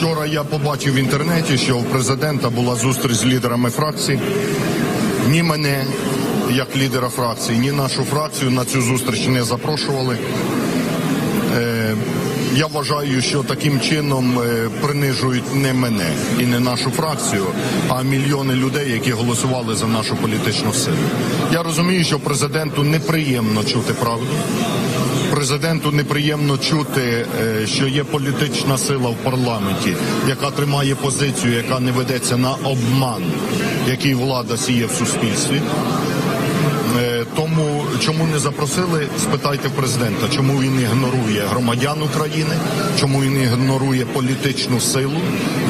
Вчора я побачив в інтернеті, що у президента була зустріч з лідерами фракцій. Ні мене, як лідера фракції, ні нашу фракцію на цю зустріч не запрошували. Е, Я вважаю, що таким чином е, принижують не мене і не нашу фракцію, а мільйони людей, які голосували за нашу політичну силу. Я розумію, що президенту неприємно чути правду. Президенту неприємно чути, е, що є політична сила в парламенті, яка тримає позицію, яка не ведеться на обман, який влада сіє в суспільстві. Е, Тому чому не запросили, спитайте президента, чому він ігнорує громадян України, чому він ігнорує політичну силу,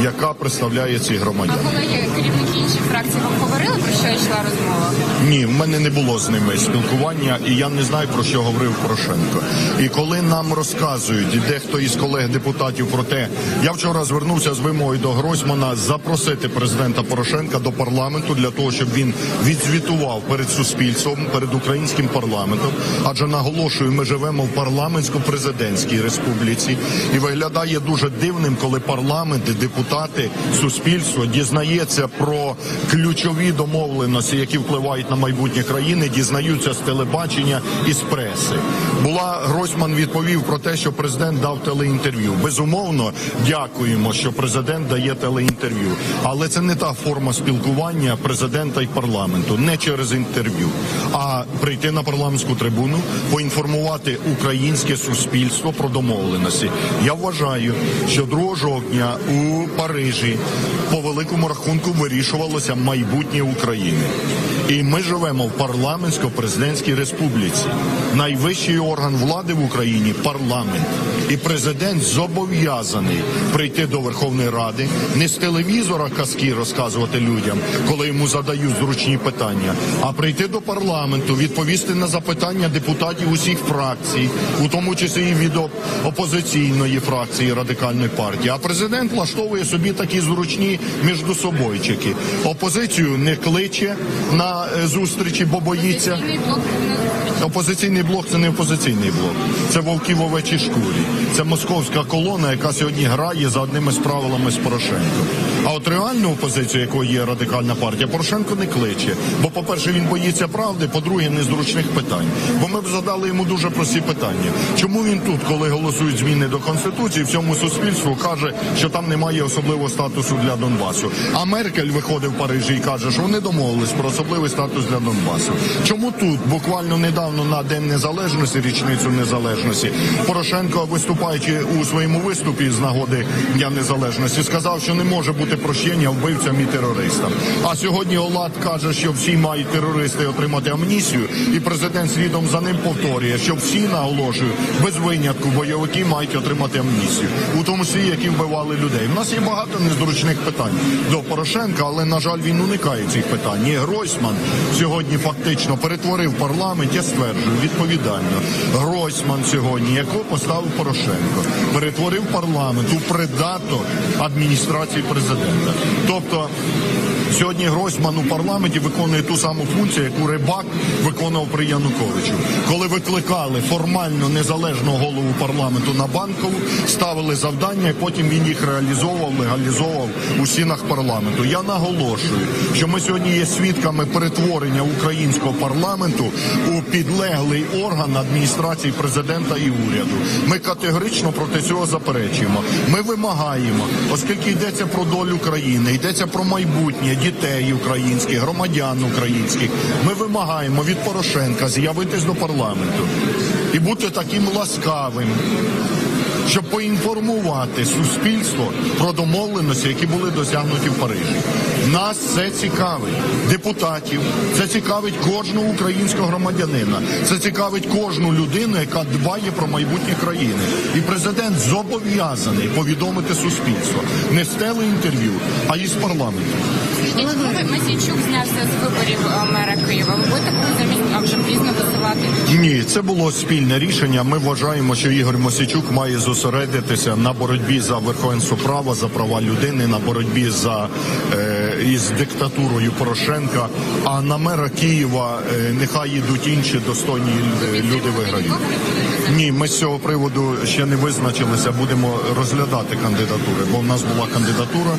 яка представляє ці А громадян. колеги, керівники інших фракцій вам говорили про що йшла розмова? Ні, в мене не було з ними спілкування, і я не знаю про що говорив Порошенко. І коли нам розказують, і дехто із колег депутатів про те, я вчора звернувся з вимогою до Гройсмана запросити президента Порошенка до парламенту для того, щоб він відзвітував перед суспільством, перед українським парламентом. Адже наголошую, ми живемо в парламентсько-президентській республіці, і виглядає дуже дивним, коли парламенти, депутати, суспільство дізнається про ключові домовленості, які впливають на майбутнє країни, дізнаються з телебачення і з преси. Була Гройсман відповів про те, що президент дав телеінтерв'ю. Безумовно, дякуємо, що президент дає телеінтерв'ю, але це не та форма спілкування президента і парламенту, не через інтерв'ю, а прийти на парламентську трибуну, поінформувати українське суспільство про домовленості. Я вважаю, що 2 жовтня у Парижі по великому рахунку вирішувалося майбутнє України. І ми живемо в парламентсько-президентській республіці. Найвищий орган влади в Україні парламент. І президент зобов'язаний прийти до Верховної Ради, не з телевізора казки розказувати людям, коли йому задають зручні питання, а прийти до парламенту, відповісти на запитання депутатів усіх фракцій, у тому числі і від опозиційної фракції радикальної партії. А президент влаштовує собі такі зручні міждособойчики. Опозицію не кличе на е, зустрічі, бо боїться. Опозиційний блок це не опозиційний блок, це вовки в овечій шкурі. Це московська колона, яка сьогодні грає за одними з правилами з Порошенко. А от реальну опозицію, якою є радикальна партія, Порошенко не кличе. Бо, по-перше, він боїться правди, по-друге, незручних питань. Бо ми б задали йому дуже прості питання. Чому він тут, коли голосують зміни до конституції, всьому суспільству каже, що там немає особливого статусу для Донбасу? А Меркель виходить в Парижі і каже, що вони домовились про особливий статус для Донбасу. Чому тут буквально недавно на День Незалежності, річницю незалежності, Порошенко, виступаючи у своєму виступі з нагоди Дня Незалежності, сказав, що не може бути прощення вбивцям і терористам. А сьогодні Олад каже, що всі мають терористи отримати амністію, і президент слідом за ним повторює, що всі наголошую без винятку бойовики мають отримати амністію, у тому числі які вбивали людей. У нас є багато незручних питань до Порошенка, але на жаль, він уникає цих питань. І Гройсман сьогодні фактично перетворив парламент. Я стверджую відповідально. Гройсман сьогодні, якого поставив Порошенко, перетворив парламент у придаток адміністрації президента. Тобто Сьогодні Гройсман у парламенті виконує ту саму функцію, яку Рибак виконував при Януковичу. Коли викликали формально незалежного голову парламенту на банкову, ставили завдання, і потім він їх реалізовував, легалізовував у стінах парламенту. Я наголошую, що ми сьогодні є свідками перетворення українського парламенту у підлеглий орган адміністрації президента і уряду. Ми категорично проти цього заперечуємо. Ми вимагаємо, оскільки йдеться про долю країни, йдеться про майбутнє дітей українських, громадян українських. Ми вимагаємо від Порошенка з'явитись до парламенту і бути таким ласкавим. Щоб поінформувати суспільство про домовленості, які були досягнуті в Парижі, нас це цікавить депутатів, це цікавить кожного українського громадянина, це цікавить кожну людину, яка дбає про майбутнє країни. І президент зобов'язаний повідомити суспільство не з телеінтерв'ю, а із парламенту. Мосійчук знявся з виборів е, мера Києва, ви будете коли замість, вже пізно висувати? Ні, це було спільне рішення. Ми вважаємо, що Ігор Мосійчук має зосередитися на боротьбі за верховенство права, за права людини, на боротьбі за е, із диктатурою Порошенка. А на мера Києва е, нехай йдуть інші достойні е, люди виграють. Ні, ми з цього приводу ще не визначилися. Будемо розглядати кандидатури, бо в нас була кандидатура.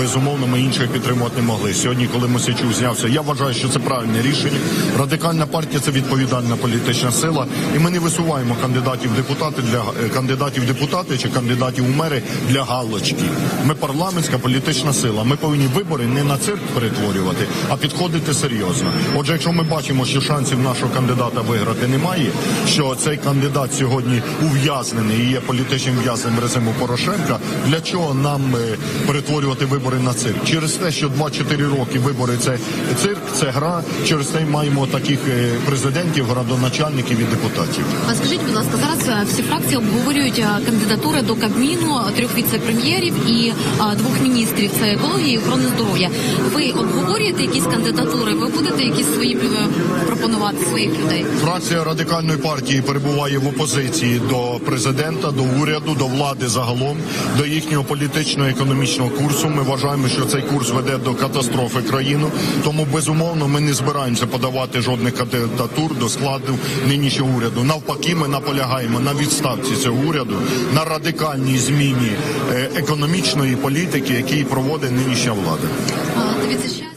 Безумовно, ми інших підтримувати не могли. Сьогодні, коли Мосичук знявся, я вважаю, що це правильне рішення. Радикальна партія це відповідальна політична сила, і ми не висуваємо кандидатів депутати для е, кандидатів депутати чи кандидатів у мери для галочки. Ми парламентська політична сила. Ми повинні вибори не на цирк перетворювати, а підходити серйозно. Отже, якщо ми бачимо, що шансів нашого кандидата виграти немає, що цей кандидат сьогодні ув'язнений і є політичним в'язнем режиму Порошенка, для чого нам е, перетворювати вибори на цирк? Через те, що 2-4 роки вибори це цирк, це гра. Через те маємо таких е, президентів, градоначальників і депутатів. А скажіть, будь ласка, зараз е, всі фракції обговорюють кандидатури до Кабміну трьох віце-прем'єрів і двох міністрів це екології і охорони здоров'я. Ви обговорюєте якісь кандидатури? Ви будете якісь свої е, пропонувати своїх людей? Фракція радикальної партії перебуває в опозиції до президента, до уряду, до влади загалом, до їхнього політичного економічного курсу. Ми вважаємо, що цей курс веде до катастрофи країну. Тому безумовно ми не збираємося подавати жодних кандидатур до складу нинішнього уряду. Навпаки, ми наполягаємо на відставці цього уряду, на радикальній зміні е, економічної політики, який проводить нинішня влада. Дивіться.